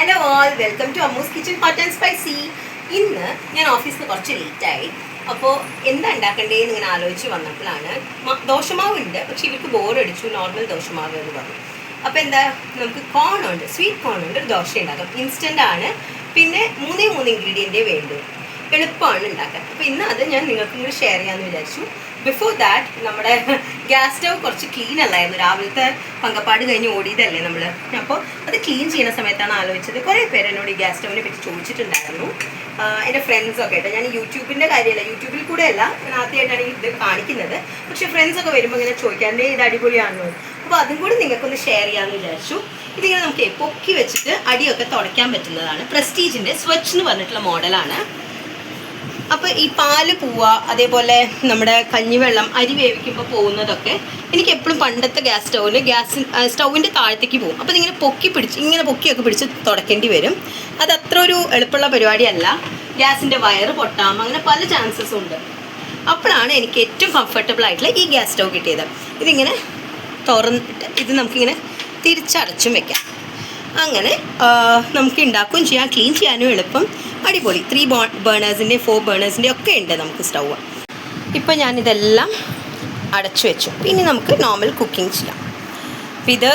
Hello all welcome to Ammu's kitchen hot and spicy ഇന്ന് ഞാൻ ഓഫീസിൽ നിന്ന് കുറച്ച് ലേറ്റായി അപ്പോൾ എന്താ ഉണ്ടാക്കണ്ടേന്ന് ഇങ്ങനെ ആലോചിച്ച് വന്നപ്പോഴാണ് ദോശമാവ് ഉണ്ട് പക്ഷെ ഇവർക്ക് ബോറടിച്ചു നോർമൽ ദോശമാവ് എന്ന് പറഞ്ഞു. അപ്പോൾ എന്താ നമുക്ക് കോൺ ഉണ്ട് സ്വീറ്റ് കോൺ ഉണ്ട് ഒരു ദോശ ഉണ്ടാക്കാം. ഇൻസ്റ്റന്റ് ആണ്. പിന്നെ മൂന്നേ മൂന്ന് ഇൻഗ്രീഡിയന്റേ വേണ്ടൂ. എളുപ്പമാണ് ഉണ്ടാക്കാൻ. അപ്പോൾ ഇന്ന് അത് ഞാൻ നിങ്ങൾക്ക് ഷെയർ ചെയ്യാമെന്ന് വിചാരിച്ചു. ബിഫോർ ദാറ്റ് നമ്മുടെ ഗ്യാസ് സ്റ്റവ് കുറച്ച് ക്ലീൻ അല്ലായിരുന്നു. രാവിലത്തെ പങ്കപ്പാട് കഴിഞ്ഞ് ഓടിയതല്ലേ നമ്മൾ അപ്പോൾ അത് ക്ലീൻ ചെയ്യുന്ന സമയത്താണ് ആലോചിച്ചത്. കുറേ പേര് എന്നോട് ഈ ഗ്യാസ് സ്റ്റവിനെ പറ്റി ചോദിച്ചിട്ടുണ്ടായിരുന്നു. എന്റെ ഫ്രണ്ട്സൊക്കെ ആയിട്ട്. ഞാൻ യൂട്യൂബിന്റെ കാര്യമല്ല യൂട്യൂബിൽ കൂടെ അല്ല ഞാൻ ആദ്യമായിട്ടാണ് ഇത് കാണിക്കുന്നത്. പക്ഷെ ഫ്രണ്ട്സൊക്കെ വരുമ്പോൾ ഇങ്ങനെ ചോദിക്കാന്റെ ഇത് അടിപൊളിയാണോ അപ്പോൾ അതും കൂടി നിങ്ങൾക്കൊന്ന് ഷെയർ ചെയ്യാമെന്ന് വിചാരിച്ചു. ഇതിങ്ങനെ നമുക്ക് പൊക്കി വെച്ചിട്ട് അടിയൊക്കെ തുടയ്ക്കാൻ പറ്റുന്നതാണ്. പ്രസ്റ്റീജിന്റെ സ്വച്ച് എന്ന് പറഞ്ഞിട്ടുള്ള മോഡലാണ് അപ്പോൾ ഈ പാൽ പൂവ അതേപോലെ നമ്മുടെ കഞ്ഞിവെള്ളം അരി വേവിക്കുമ്പോൾ പോകുന്നതൊക്കെ എനിക്ക് എപ്പോഴും പണ്ടത്തെ ഗ്യാസ് സ്റ്റൗവിൽ ഗ്യാസ് സ്റ്റൗവിന്റെ താഴത്തേക്ക് പോകും. അപ്പോൾ ഇതിങ്ങനെ പൊക്കി പിടിച്ച് ഇങ്ങനെ പൊക്കിയൊക്കെ പിടിച്ച് തുടക്കേണ്ടി വരും. അത് അത്ര ഒരു എളുപ്പമുള്ള പരിപാടിയല്ല. ഗ്യാസിന്റെ വയർ പൊട്ടാം അങ്ങനെ പല ചാൻസസും ഉണ്ട്. അപ്പോഴാണ് എനിക്ക് ഏറ്റവും കംഫർട്ടബിൾ ആയിട്ടുള്ള ഈ ഗ്യാസ് സ്റ്റൗ കിട്ടിയത്. ഇതിങ്ങനെ തുറന്നിട്ട് ഇത് നമുക്കിങ്ങനെ തിരിച്ചടച്ചും വെക്കാം. അങ്ങനെ നമുക്ക് ഉണ്ടാക്കുകയും ചെയ്യാം ക്ലീൻ ചെയ്യാനും എളുപ്പം. അടിപൊളി. ത്രീ ബോ ബേണേഴ്സിന്റെ ഫോർ ബേണേഴ്സിന്റെ ഒക്കെ ഉണ്ട് നമുക്ക് സ്റ്റൗവ് ഇപ്പോൾ ഞാനിതെല്ലാം അടച്ചു വെച്ചു. ഇനി നമുക്ക് നോർമൽ കുക്കിംഗ് ചെയ്യാം. അപ്പം ഇത്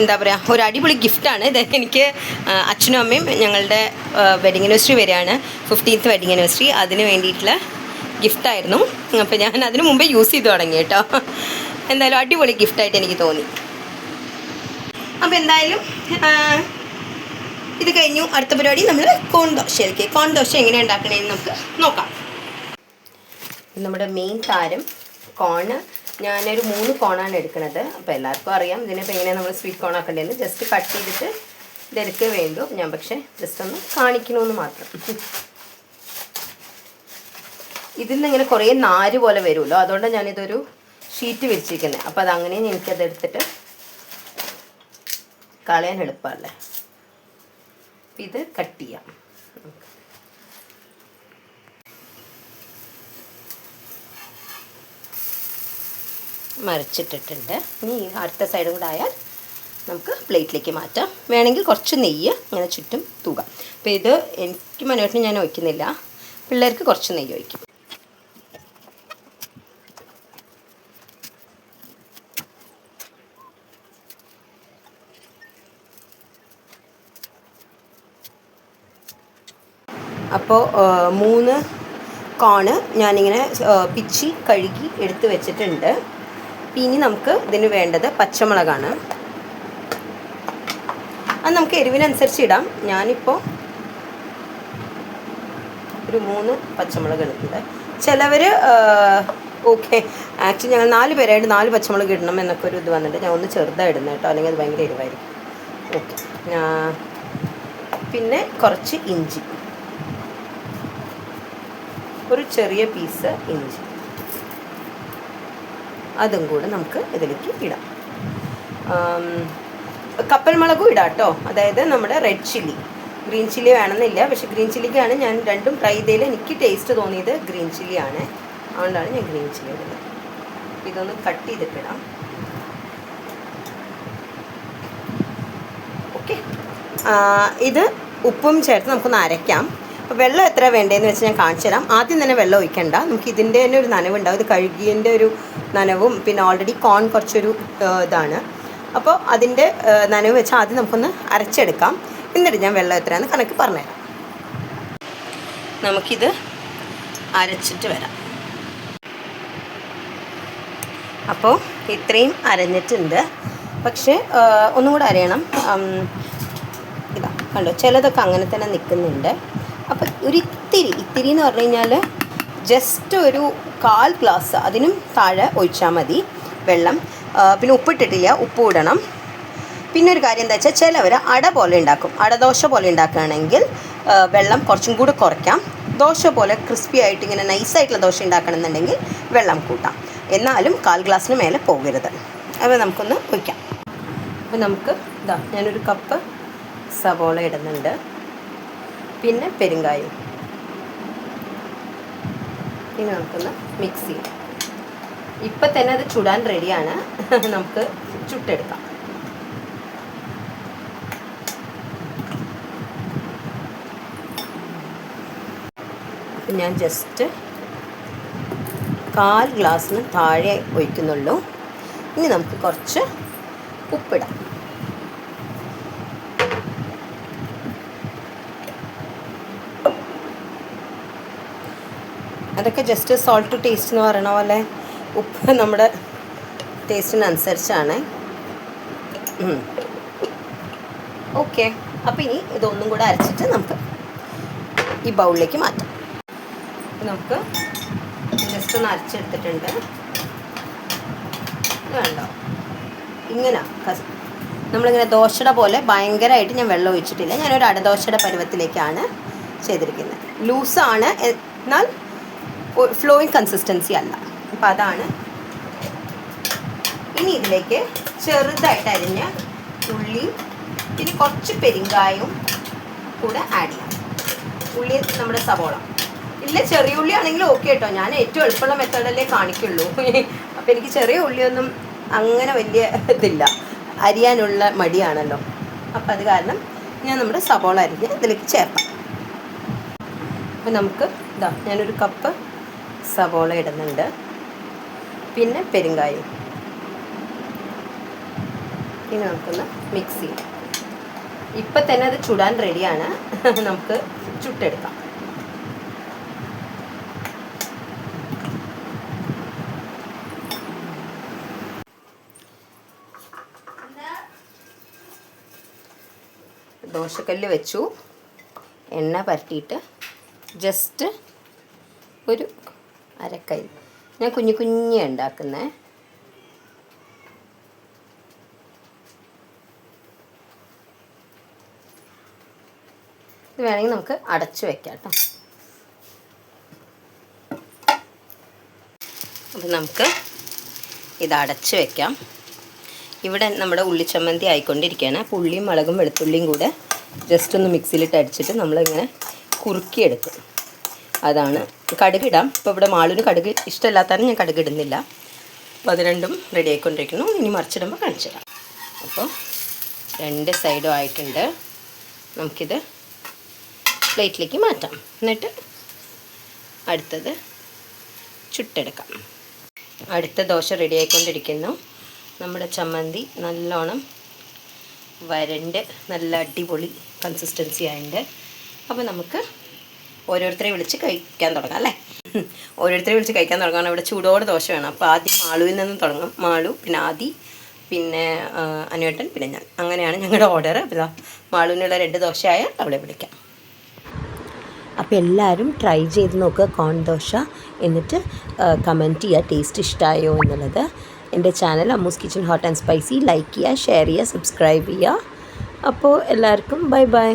എന്താ പറയുക ഒരു അടിപൊളി ഗിഫ്റ്റാണ് ഇത് എനിക്ക് അച്ഛനും അമ്മയും ഞങ്ങളുടെ വെഡിങ് ആനിവേഴ്സറി വരികയാണ് ഫിഫ്റ്റീൻത്ത് വെഡിങ് ആനിവേഴ്സറി അതിന് വേണ്ടിയിട്ടുള്ള ഗിഫ്റ്റായിരുന്നു അപ്പോൾ ഞാൻ അതിന് മുമ്പേ യൂസ് ചെയ്ത് തുടങ്ങി കേട്ടോ. എന്തായാലും അടിപൊളി ഗിഫ്റ്റായിട്ട് എനിക്ക് തോന്നി. അപ്പോൾ എന്തായാലും ഇത് കഴിഞ്ഞു. അടുത്ത പരിപാടി നമ്മൾ കോൺ ദോശയിലേക്ക്. കോൺ ദോശ എങ്ങനെ ഉണ്ടാക്കണേന്ന് നമുക്ക് നോക്കാം. നമ്മുടെ മെയിൻ താരം കോണ് ഞാനൊരു മൂന്ന് കോണാണ് എടുക്കുന്നത് അപ്പോൾ എല്ലാവർക്കും അറിയാം. ഇതിനിപ്പോൾ എങ്ങനെയാണ് നമ്മൾ സ്വീറ്റ് കോൺ ആക്കേണ്ടതെന്ന്. ജസ്റ്റ് കട്ട് ചെയ്തിട്ട് ഇതെടുക്കേ വേണ്ടു. ഞാൻ പക്ഷേ ജസ്റ്റ് ഒന്ന് കാണിക്കണമെന്ന് മാത്രം. ഇതിൽ നിന്ന് ഇങ്ങനെ കുറേ നാര് പോലെ വരുമല്ലോ. അതുകൊണ്ടാണ് ഞാനിതൊരു ഷീറ്റ് വിരിച്ചിരിക്കുന്നത് അപ്പോൾ അതങ്ങനെ എനിക്കത് എടുത്തിട്ട് കളയാൻ എളുപ്പമല്ലേ? ഇത് കട്ട് ചെയ്യാം. മറിച്ചിട്ടിട്ടുണ്ട്. ഇനി അടുത്ത സൈഡും കൂടെ ആയാൽ നമുക്ക് പ്ലേറ്റിലേക്ക് മാറ്റാം. വേണമെങ്കിൽ കുറച്ച് നെയ്യ് ഇങ്ങനെ ചുറ്റും തൂകാം. അപ്പോൾ ഇത് എനിക്ക് മനോഹരം ഞാൻ ഒഴിക്കുന്നില്ല. പിള്ളേർക്ക് കുറച്ച് നെയ്യ് ഒഴിക്കും. അപ്പോൾ മൂന്ന് കോണ് ഞാനിങ്ങനെ പിച്ചി കഴുകി എടുത്ത് വെച്ചിട്ടുണ്ട്. ഇനി നമുക്ക് ഇതിന് വേണ്ടത് പച്ചമുളകാണ്. അത് നമുക്ക് എരിവിനനുസരിച്ച് ഇടാം. ഞാനിപ്പോൾ ഒരു മൂന്ന് പച്ചമുളക് എടുക്കുന്നത് ചിലവർ ഓക്കെ ആക്ച്വലി ഞങ്ങൾ നാല് പേരായിട്ട് നാല് പച്ചമുളക് ഇടണം എന്നൊക്കെ ഒരു ഇത് വന്നിട്ട് ഞാൻ ഒന്ന് ചെറുതായി ഇടുന്നത് കേട്ടോ. അല്ലെങ്കിൽ അത് ഭയങ്കര എരിവായിരിക്കും. ഓക്കെ. പിന്നെ കുറച്ച് ഇഞ്ചി. ഒരു ചെറിയ പീസ് ഇഞ്ചി. അതും കൂടെ നമുക്ക് ഇതിലേക്ക് ഇടാം. കപ്പൽ മുളകും ഇടാം കേട്ടോ. അതായത് നമ്മുടെ റെഡ് ചില്ലി ഗ്രീൻ ചില്ലി വേണമെന്നില്ല. പക്ഷെ ഗ്രീൻ ചില്ലിക്കാണ് ഞാൻ രണ്ടും ട്രൈ ചെയ്തതിൽ എനിക്ക് ടേസ്റ്റ് തോന്നിയത് ഗ്രീൻ ചില്ലിയാണ് അതുകൊണ്ടാണ് ഞാൻ ഗ്രീൻ ചില്ലി ഇടുന്നത്. ഇതൊന്ന് കട്ട് ചെയ്തിട്ടിടാം ഓക്കെ ഇത് ഉപ്പും ചേർത്ത് നമുക്കൊന്ന് അരയ്ക്കാം. അപ്പോൾ വെള്ളം എത്ര വേണ്ടതെന്ന് വെച്ചാൽ ഞാൻ കാണിച്ചു തരാം. ആദ്യം തന്നെ വെള്ളം ഒഴിക്കണ്ട. നമുക്ക് ഇതിന്റെ തന്നെ ഒരു നനവുണ്ടാവും. ഇത് കഴുകിയതിന്റെ ഒരു നനവും പിന്നെ ഓൾറെഡി കോൺ കുറച്ചൊരു ഇതാണ്. അപ്പോൾ അതിന്റെ നനവ് വെച്ച് ആദ്യം നമുക്കൊന്ന് അരച്ചെടുക്കാം. എന്നിട്ട് ഞാൻ വെള്ളം എത്രയാണെന്ന് കണക്ക് പറഞ്ഞുതരാം നമുക്കിത് അരച്ചിട്ട് വരാം. അപ്പോൾ ഇത്രയും അരഞ്ഞിട്ടുണ്ട്. പക്ഷേ ഒന്നും കൂടെ അരയണം. ഇതാ കണ്ടോ? ചിലതൊക്കെ അങ്ങനെ തന്നെ നിൽക്കുന്നുണ്ട്. അപ്പോൾ ഒരു ഇത്തിരി എന്ന് പറഞ്ഞു കഴിഞ്ഞാൽ ജസ്റ്റ് ഒരു കാൽ ഗ്ലാസ് അതിനും താഴെ ഒഴിച്ചാൽ മതി. വെള്ളം. പിന്നെ ഉപ്പിട്ടിട്ടില്ല ഉപ്പ് ഇടണം. പിന്നെ ഒരു കാര്യം എന്താ വെച്ചാൽ ചിലവർ അട പോലെ ഉണ്ടാക്കും. അടദോശ പോലെ ഉണ്ടാക്കുകയാണെങ്കിൽ വെള്ളം കുറച്ചും കൂടി കുറയ്ക്കാം. ദോശ പോലെ ക്രിസ്പി ആയിട്ട് ഇങ്ങനെ നൈസായിട്ടുള്ള ദോശ ഉണ്ടാക്കണമെന്നുണ്ടെങ്കിൽ വെള്ളം കൂട്ടാം. എന്നാലും കാൽ ഗ്ലാസ്സിന് മേലെ പോകരുത്. അപ്പോൾ നമുക്കൊന്ന് ഒഴിക്കാം. അപ്പോൾ നമുക്ക് ഇതാ ഞാനൊരു കപ്പ് സവോള ഇടുന്നുണ്ട്. പിന്നെ പെരുങ്കായം. ഇനി നമുക്കൊന്ന് മിക്സ് ചെയ്യാം. തന്നെ അത് ചുടാൻ റെഡിയാണ് നമുക്ക് ചുട്ടെടുക്കാം. ഞാൻ ജസ്റ്റ് കാൽ ഗ്ലാസ്സിന് താഴെ ഒഴിക്കുന്നുള്ളൂ. ഇനി നമുക്ക് കുറച്ച് ഉപ്പിടാം. അതൊക്കെ ജസ്റ്റ് സോൾട്ട് ടേസ്റ്റ് എന്ന് പറയണ പോലെ ഉപ്പ് നമ്മുടെ ടേസ്റ്റിനനുസരിച്ചാണ് ഓക്കെ അപ്പോൾ ഇനി ഇതൊന്നും കൂടെ അരച്ചിട്ട് നമുക്ക് ഈ ബൗളിലേക്ക് മാറ്റാം. നമുക്ക് ജസ്റ്റ് ഒന്ന് അരച്ചെടുത്തിട്ടുണ്ട്. കണ്ടോ? ഇങ്ങനെ നമ്മളിങ്ങനെ ദോശയുടെ പോലെ ഭയങ്കരമായിട്ട് ഞാൻ വെള്ളം ഒഴിച്ചിട്ടില്ല. ഞാനൊരു അടദോശയുടെ പരുവത്തിലേക്കാണ് ചെയ്തിരിക്കുന്നത്. ലൂസാണ് എന്നാൽ ഫ്ലോയിങ് കൺസിസ്റ്റൻസി അല്ല. അപ്പം അതാണ്. ഇനി ഇതിലേക്ക് ചെറുതായിട്ട് അരിഞ്ഞ ഉള്ളി പിന്നെ കുറച്ച് പെരിങ്കായും കൂടെ ആഡ് ചെയ്യാം. ഉള്ളി നമ്മുടെ സവോള. ഇല്ല ചെറിയ ഉള്ളി ആണെങ്കിലും ഓക്കെ കേട്ടോ. ഞാൻ ഏറ്റവും എളുപ്പമുള്ള മെത്തേഡല്ലേ കാണിക്കുള്ളൂ. അപ്പോൾ എനിക്ക് ചെറിയ ഉള്ളിയൊന്നും അങ്ങനെ വലിയ ഇതില്ല. അരിയാനുള്ള മടിയാണല്ലോ. അപ്പോൾ അത് കാരണം ഞാൻ നമ്മുടെ സവോള അരിഞ്ഞ് ഇതിലേക്ക് ചേർക്കാം. അപ്പോൾ നമുക്ക് ഇതാ ഞാനൊരു കപ്പ് സവോള ഇടുന്നുണ്ട്. പിന്നെ പെരുങ്കായം. ഇനി നമുക്കൊന്ന് മിക്സ് ചെയ്യാം. ഇപ്പം തന്നെ അത് ചുടാൻ റെഡിയാണ് നമുക്ക് ചുട്ടെടുക്കാം. ദോശക്കല്ല് വെച്ചു. എണ്ണ പരട്ടിയിട്ട് ജസ്റ്റ് ഒരു അരക്കൈ. ഞാൻ കുഞ്ഞു കുഞ്ഞി ഉണ്ടാക്കുന്നേ. ഇത് വേണമെങ്കിൽ നമുക്ക് അടച്ചു വെക്കാം കേട്ടോ. അപ്പം നമുക്ക് ഇത് അടച്ചു വെക്കാം. ഇവിടെ നമ്മുടെ ഉള്ളിച്ചമ്മന്തി ആയിക്കൊണ്ടിരിക്കുകയാണ്. അപ്പോൾ ഉള്ളിയും മുളകും വെളുത്തുള്ളിയും കൂടെ ജസ്റ്റ് ഒന്ന് മിക്സിയിലിട്ട് അടിച്ചിട്ട് നമ്മളിങ്ങനെ കുറുക്കിയെടുക്കും. അതാണ്. കടുകിടാം. ഇപ്പോൾ ഇവിടെ മാളൂന് കടുക് ഇഷ്ടമില്ലാത്തതാണ് ഞാൻ കടുകിടുന്നില്ല. അപ്പോൾ അത് രണ്ടും റെഡി ആയിക്കൊണ്ടിരിക്കുന്നു. ഇനി മറിച്ചിടുമ്പോൾ കാണിച്ചു തരാം അപ്പോൾ രണ്ട് സൈഡും ആയിട്ടുണ്ട്. നമുക്കിത് പ്ലേറ്റിലേക്ക് മാറ്റാം. എന്നിട്ട് അടുത്തത് ചുട്ടെടുക്കാം. അടുത്ത ദോശ റെഡി ആയിക്കൊണ്ടിരിക്കുന്നു. നമ്മുടെ ചമ്മന്തി നല്ലോണം വരണ്ട്. നല്ല അടിപൊളി കൺസിസ്റ്റൻസി ആയിട്ടുണ്ട്. അപ്പോൾ നമുക്ക് ഓരോരുത്തരെ വിളിച്ച് കഴിക്കാൻ തുടങ്ങാം അല്ലേ? ഓരോരുത്തരെ വിളിച്ച് കഴിക്കാൻ തുടങ്ങാൻ ഇവിടെ ചൂടോടെ ദോശ വേണം. അപ്പോൾ ആദ്യം മാളുവിൽ നിന്ന് തുടങ്ങും. മാളു പിന്നെ ആദി പിന്നെ അനുവേട്ടൻ പിന്നെ ഞാൻ. അങ്ങനെയാണ് ഞങ്ങളുടെ ഓർഡർ അപ്പോൾ മാളുവിനുള്ള രണ്ട് ദോശയായ അവളെ വിളിക്കാം. അപ്പോൾ എല്ലാവരും ട്രൈ ചെയ്ത് നോക്കുക കോൺ ദോശ. എന്നിട്ട് കമന്റ് ചെയ്യുക ടേസ്റ്റ് ഇഷ്ടമായോ എന്നുള്ളത്. എന്റെ channel Ammu's kitchen hot and spicy like ചെയ്യുക ഷെയർ ചെയ്യുക സബ്സ്ക്രൈബ് ചെയ്യുക അപ്പോൾ എല്ലാവർക്കും ബൈ ബൈ